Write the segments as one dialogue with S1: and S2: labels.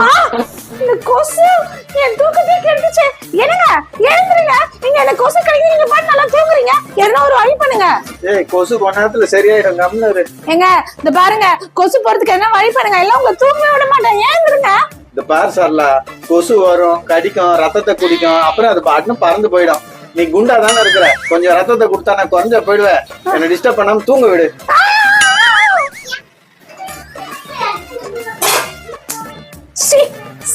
S1: ஆ, இந்த கொசு என் தூக்கத்தையே கெடுத்துச்சு. என்னங்க? எழுந்துருங்க. நீங்க இந்த கொசு கடிக்க நீங்க பாட்டு நல்லா தூங்குறீங்க. எதனா ஒரு வழி பண்ணுங்க.
S2: ஏய் கொசு கொஞ்ச நேரத்துல சரியாயிடும். கம்னு.
S1: ஏங்க இந்த பாருங்க கொசு போறதுக்கு என்ன வழி பண்ணுங்க? எல்லாம் உங்களை தூங்கவே விட மாட்டேன். எழுந்துருங்க.
S2: இந்த பார் சார்லா கொசு வரும் கடிக்கும் ரத்தத்தை குடிக்கும். அப்புறம் அது பாட்டுன்னு பறந்து போயிடும். நீ குண்டா தானே இருக்கிற. கொஞ்சம் ரத்தத்தை கொடுத்தா நான் குறைஞ்சா போயிடுவேன். என்ன டிஸ்டர்ப் பண்ணாம தூங்க விடு.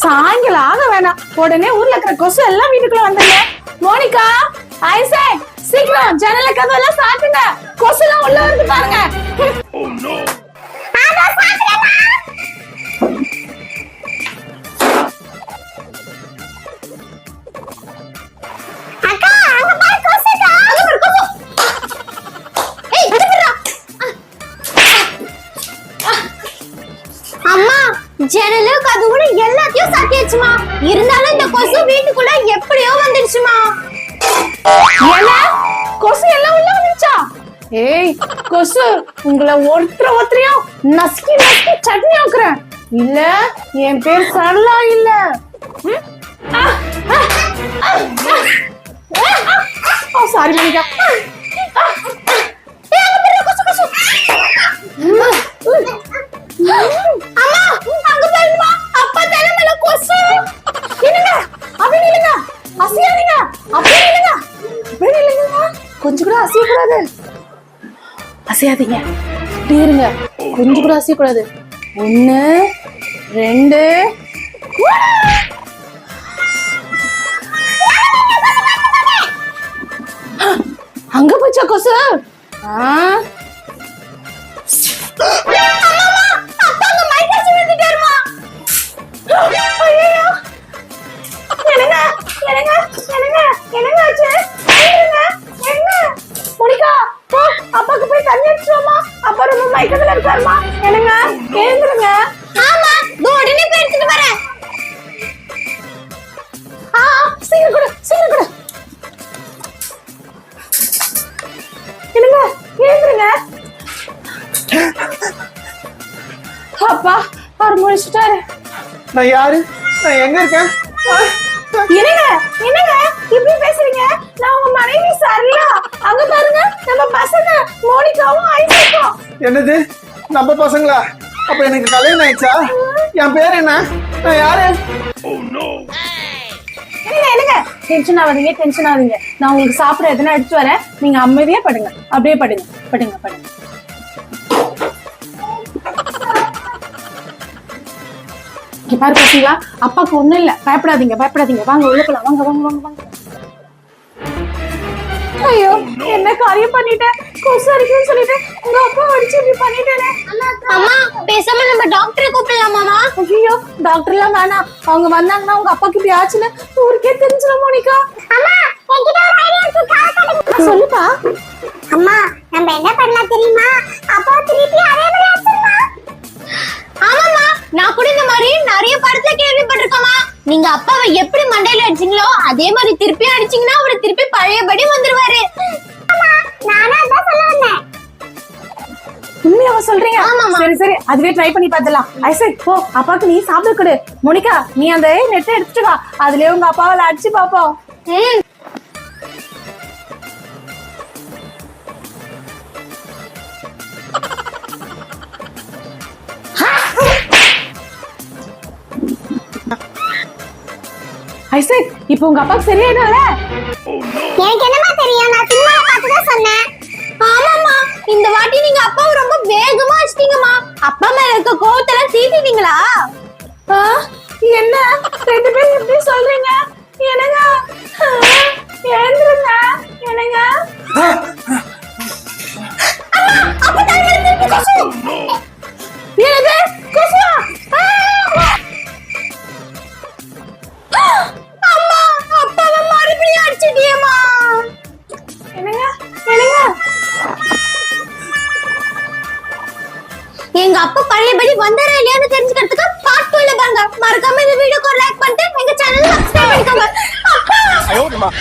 S1: சாயங்காலம் ஆக வேணாம். உடனே ஊர்ல இருக்கிற கொசு எல்லாம் வீட்டுக்குள்ள வந்துருங்க. மோனிகா ஐசே சீக்கிரம் ஜன்னல கதவெல்லாம் சாத்துங்க. கொசு எல்லாம் உள்ள வந்து பாருங்க.
S3: அம்மா ஜன்னலு சாத்தியாச்சுமா இருந்தாலும் இந்த கொசு வீட்டுக்குள்ள எப்படியோ வந்துடுச்சுமா
S1: கொசு எல்லாம் உள்ள வந்துச்சா ஏய் கொசு உங்களை ஒருத்தர ஒருத்தரையும் நசுக்கி நசுக்கி சட்னி ஆக்குறேன் இல்ல என் பேர் சரளா இல்ல சாரி மணிக்கா கொஞ்சம் அசையக்கூடாது. அசையாதீங்க. இப்படி இருங்க. கொஞ்சம் கூட அசையக்கூடாது. ஒன்று ரெண்டு. அங்க போச்சா கொசு ஆ? என்னங்க? எழுந்துருங்க.
S3: ஆமா இதோ உடனே போய் எடுத்துட்டு வரேன்.
S1: ஆ சீக்கிரம் கொடு சீக்கிரம் கொடு. என்னங்க எழுந்துருங்க. அப்பா அவர் முடிச்சிட்டாரு
S2: நான் யாரு? நான் எங்க இருக்கேன்?
S1: என்னங்க என்னங்க? இப்படி பேசுறீங்க? நான் உங்க மனைவி சரியா? அங்க பாருங்க நம்ம பசங்க மோனிகாவும் ஐசக்கும்
S2: என்னது? நம்ம பசங்களா? அப்ப எனக்கு கல்யாணம் ஆயிடுச்சா? என் பேர் என்ன? நான் யாரு?
S1: என்னங்க என்னங்க டென்ஷன் ஆகாதீங்க டென்ஷன் ஆகாதீங்க. நான் உங்களுக்கு சாப்பிட எதனா எடுத்து வரேன். நீங்க அமைதியா படுங்க. அப்படியே படுங்க. படுங்க படுங்க. இங்க பாரு பாத்தீங்களா? அப்பாக்கு ஒண்ணும் இல்ல. பயப்படாதீங்க பயப்படாதீங்க. வாங்க உள்ள போலாம். வாங்க வாங்க வாங்க வாங்க. ஐயோ என்ன காரியம் பண்ணிட்டேன்? கொசு சொல்லிட்டு உங்க அப்பா அடிச்சு இப்படி பண்ணிட்டேனே.
S3: அம்மா பேசாம நம்ம டாக்டரை கூப்பிடலாமாமா
S1: ஐயோ டாக்டர் எல்லாம் வேணாம் அவங்க வந்தாங்கன்னா உங்க அப்பாக்கு இப்படி ஆச்சுன்னு ஊருக்கே தெரிஞ்சிடும் மோனிகா. சொல்லுப்பா.
S3: அம்மா நம்ம என்ன பண்ணலாம் தெரியுமா? அப்பா திருப்பி அதே மாதிரி அடிச்சிடலாம் ஆமாம்மா நான் கூட இந்த மாதிரி நிறைய படத்துல கேள்விப்பட்டிருக்கோமா நீங்க அப்பாவை எப்படி மண்டையில அடிச்சீங்களோ அதே மாதிரி திருப்பி அடிச்சீங்கன்னா அவரு திருப்பி பழையபடி வந்துருவாரு.
S1: உண்மையாவா சொல்றீங்க. சரி சரி. அதுவே ட்ரை பண்ணி பார்த்துலாம் ஐசக் போ. அப்பாக்கு நீ சாப்பிட கொடு. மோனிகா நீ அந்த நெட்டை எடுத்துட்டு வா. அதுலயே உங்க அப்பாவால அடிச்சு பாப்போம் ஐசக் இப்போ உங்க அப்பாக்கு சரியாயிடும்ல?
S3: எனக்கு என்னமா தெரியும்? நான் சினிமா பார்த்து தான் சொன்னேன். இருக்க கோவத்தெல்லாம் தீட்டிட்டீங்களா
S1: ஆ, என்ன? ரெண்டு பேரும் எப்படி சொல்றீங்க? என்னங்க? ஆ, எழுந்துருங்க. என்னங்க?
S3: அப்ப தலைமையில எங்க அப்பா பழையபடி வந்தாரா இல்லையான்னு தெரிஞ்சுக்கிறதுக்கு பார்ட் டூல பாருங்க. மறக்காம இந்த வீடியோக்கு லைக் பண்ணிட்டு எங்க சேனல் சப்ஸ்கிரைப் பண்ணிக்கோங்க.